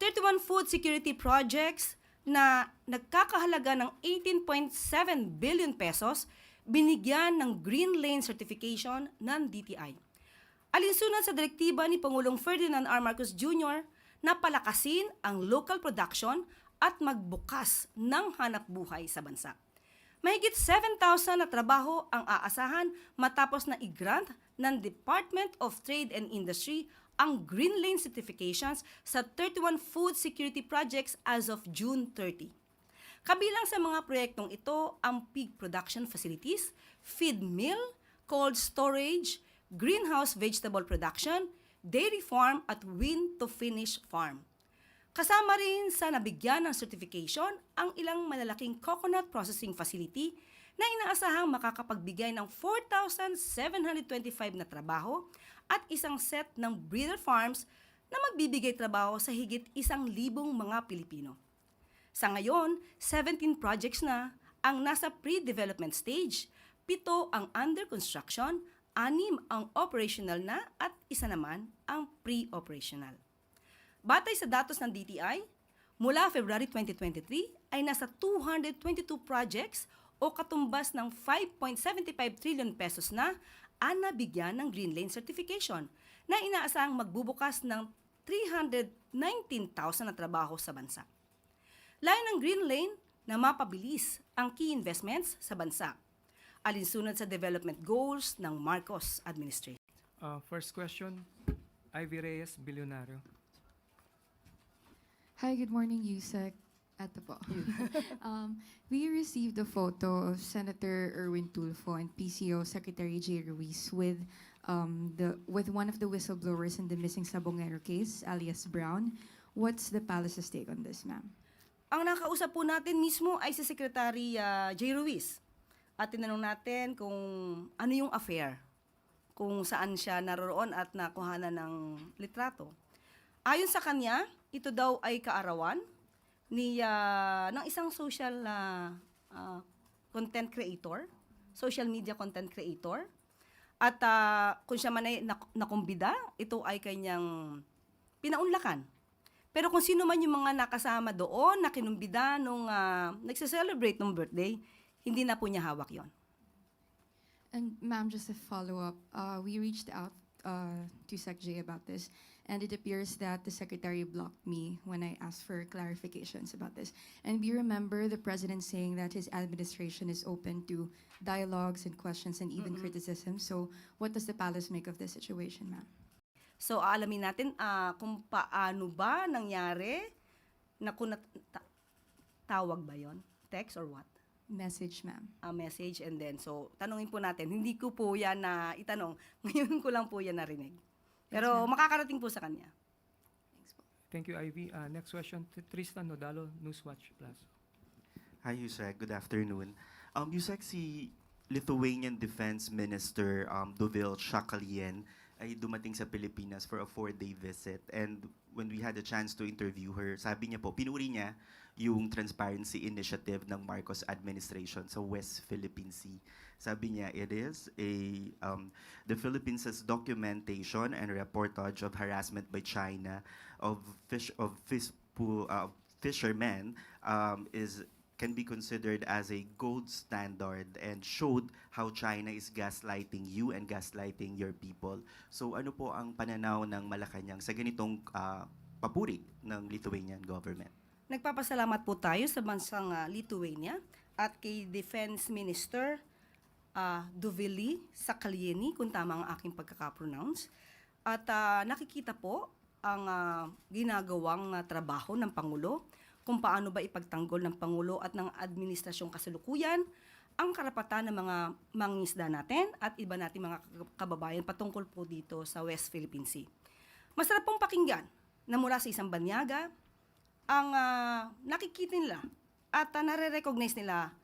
31 food security projects na nagkakahalaga ng 18.7 billion pesos binigyan ng Green Lane Certification ng DTI. Alinsunod sa direktiba ni Pangulong Ferdinand R. Marcos Jr. na palakasin ang local production at magbukas ng hanap buhay sa bansa. Mahigit 7,000 na trabaho ang aasahan matapos na i-grant ng Department of Trade and Industry ang Green Lane certifications sa 31 food security projects as of June 30. Kabilang sa mga proyektong ito ang pig production facilities, feed mill, cold storage, greenhouse vegetable production, dairy farm at wind-to-finish farm. Kasama rin sa nabigyan ng certification ang ilang malalaking coconut processing facility na inaasahang makakapagbigay ng 4,725 na trabaho at isang set ng breeder farms na magbibigay trabaho sa higit isang libong mga Pilipino. Sa ngayon, 17 projects na ang nasa pre-development stage, pito ang under construction, anim ang operational na at isa naman ang pre-operational. Batay sa datos ng DTI, mula February 2023 ay nasa 222 projects o katumbas ng 5.75 trillion pesos na ang nabigyan ng Green Lane Certification na inaasahang magbubukas ng 319,000 na trabaho sa bansa. Layo ng Green Lane na mapabilis ang key investments sa bansa, alinsunod sa development goals ng Marcos administration. Uh, first question, Ivy Reyes, Bilyonaryo. Hi, good morning, Yusek. Ato po. um, we received a photo of Senator Erwin Tulfo and PCO Secretary Jay Ruiz with um, the with one of the whistleblowers in the missing Sabongero case, alias Brown. What's the palace's take on this, ma'am? Ang nakausap po natin mismo ay si Secretary ah, Jay Ruiz. At tinanong natin kung ano yung affair, kung saan siya naroon at nakuha ng litrato. Ayon sa kanya, ito daw ay kaarawan ni ah, ng isang social ah, ah, content creator, social media content creator. At ah, kung siya man ay nak- nakumbida, ito ay kanyang pinaunlakan. Pero kung sino man yung mga nakasama doon, na kinumbida nung uh, nagse-celebrate ng birthday, hindi na po niya hawak yon. And ma'am, just a follow-up. Uh, we reached out uh, to Sec J about this, and it appears that the secretary blocked me when I asked for clarifications about this. And we remember the president saying that his administration is open to dialogues and questions and even criticism. So, what does the palace make of this situation, ma'am? So, aalamin natin ah, kung paano ba nangyari, na kung tawag ba yon Text or what? Message, ma'am. A message and then, so, tanungin po natin. Hindi ko po yan na itanong. Ngayon ko lang po yan narinig. Pero makakarating po sa kanya. Thanks po. Thank you, Ivy. Uh, next question, T- Tristan Nodalo, Newswatch Plus. Hi, Yusek. Good afternoon. Um, Yusek, si Lithuanian Defense Minister um, Dovil Shakalien ay dumating sa Pilipinas for a four-day visit. And when we had a chance to interview her, sabi niya po, pinuri niya yung transparency initiative ng Marcos administration sa West Philippine Sea. Sabi niya, it is a um, the Philippines' documentation and reportage of harassment by China of fish of fish pool uh, fishermen um, is can be considered as a gold standard and showed how China is gaslighting you and gaslighting your people. So ano po ang pananaw ng Malacanang sa ganitong ah, papuri ng Lithuanian government? Nagpapasalamat po tayo sa bansang ah, Lithuania at kay Defense Minister uh, Dovili Sakalieni, kung tama ang aking pagkakapronounce. At ah, nakikita po ang ah, ginagawang ah, trabaho ng Pangulo kung paano ba ipagtanggol ng Pangulo at ng administrasyong kasalukuyan ang karapatan ng mga mangingisda natin at iba nating mga kababayan patungkol po dito sa West Philippine Sea. Masarap pong pakinggan na mula sa isang banyaga, ang ah, nakikita nila at uh, nare-recognize nila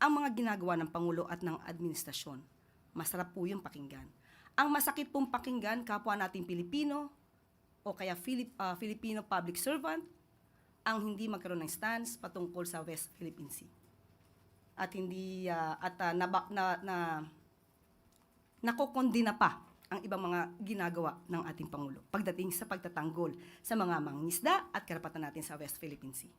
ang mga ginagawa ng Pangulo at ng administrasyon. Masarap po yung pakinggan. Ang masakit pong pakinggan, kapwa nating Pilipino o kaya Filip, ah, Filipino public servant, ang hindi magkaroon ng stance patungkol sa West Philippine Sea. At hindi, ah, at ah, naba- na, na, nakokondina pa ang ibang mga ginagawa ng ating Pangulo pagdating sa pagtatanggol sa mga mangingisda at karapatan natin sa West Philippine Sea.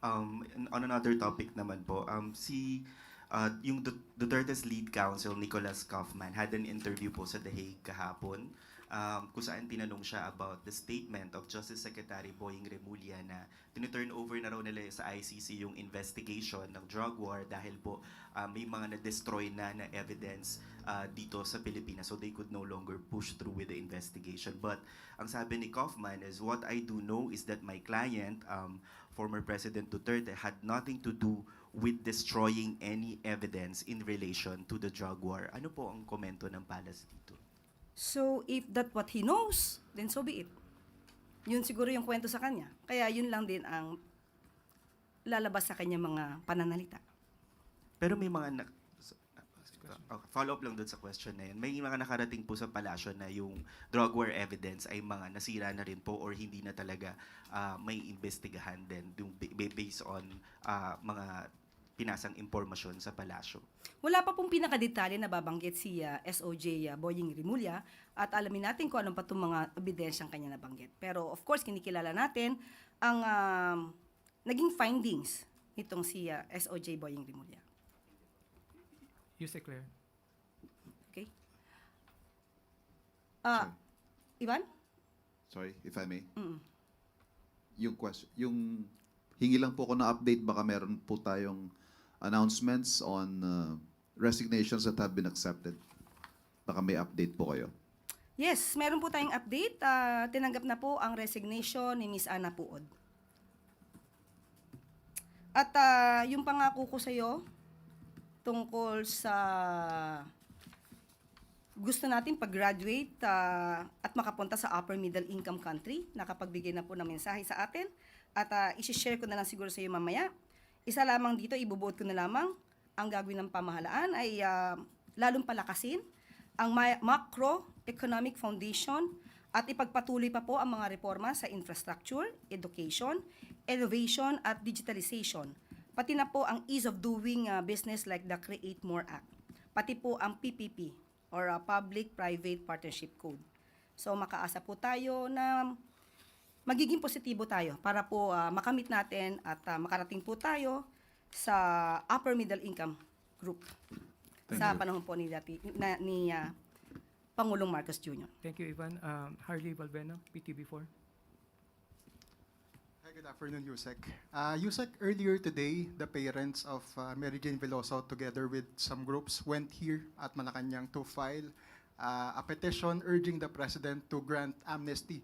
Um, on another topic naman po, um, si uh, yung Du- Duterte's lead counsel, Nicholas Kaufman, had an interview po sa The Hague kahapon um, kung saan tinanong siya about the statement of Justice Secretary Boying Remulla na tiniturn over na raw nila sa ICC yung investigation ng drug war dahil po uh, may mga na-destroy na na evidence uh, dito sa Pilipinas so they could no longer push through with the investigation. But ang sabi ni Kaufman is, what I do know is that my client, um, former President Duterte, had nothing to do with destroying any evidence in relation to the drug war. Ano po ang komento ng Palace dito? So, if that what he knows, then so be it. Yun siguro yung kwento sa kanya. Kaya yun lang din ang lalabas sa kanya mga pananalita. Pero may mga na- uh, follow up lang doon sa question na yun. May mga nakarating po sa palasyo na yung drug war evidence ay mga nasira na rin po or hindi na talaga ah, may investigahan din yung ba- ba- based on ah, mga pinasang impormasyon sa palasyo. Wala pa pong pinakadetalye na babanggit si ah, SOJ uh, Boying Rimulya at alamin natin kung anong pa itong mga ebidensyang kanya nabanggit. Pero of course, kinikilala natin ang um, naging findings nitong si ah, SOJ Boying Rimulya. Yusek Claire. Okay? Ah, Ivan? Sorry, if I may. Mm. Yung question, yung hingi lang po ko na update baka meron po tayong announcements on uh, resignations that have been accepted. Baka may update po kayo. Yes, meron po tayong update. Ah, tinanggap na po ang resignation ni Miss Ana Puod. At ah, yung pangako ko sa iyo tungkol sa gusto natin pag-graduate ah, at makapunta sa upper middle income country, nakapagbigay na po ng mensahe sa atin. At uh, isi-share ko na lang siguro sa iyo mamaya. Isa lamang dito, ibubuot ko na lamang, ang gagawin ng pamahalaan ay ah, lalong palakasin ang ma- macroeconomic foundation at ipagpatuloy pa po ang mga reforma sa infrastructure, education, innovation at digitalization. Pati na po ang ease of doing uh, business like the Create More Act. Pati po ang PPP or uh, Public-Private Partnership Code. So makaasa po tayo na magiging positibo tayo para po uh, makamit natin at uh, makarating po tayo sa upper middle income group Thank sa you. panahon po ni, dati, na, ni ah, Pangulong Marcos Jr. Thank you, Ivan. Um, Harley Valveno, PTV4. Hi, good afternoon, Yusek. Uh, Yusek, earlier today, the parents of uh, Mary Jane Veloso, together with some groups, went here at Malacanang to file uh, a petition urging the President to grant amnesty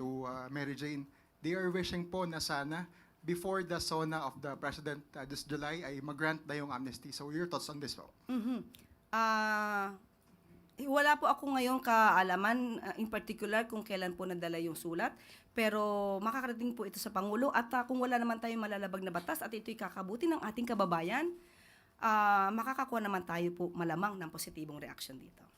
to uh, Mary Jane. They are wishing po na sana before the SONA of the President uh, this July ay mag-grant na yung amnesty. So your thoughts on this po? Mhm. Ah, eh, wala po ako ngayong kaalaman ah, in particular kung kailan po nadala yung sulat. Pero makakarating po ito sa Pangulo at ah, kung wala naman tayong malalabag na batas at ito'y kakabuti ng ating kababayan, ah, makakakuha naman tayo po malamang ng positibong reaksyon dito.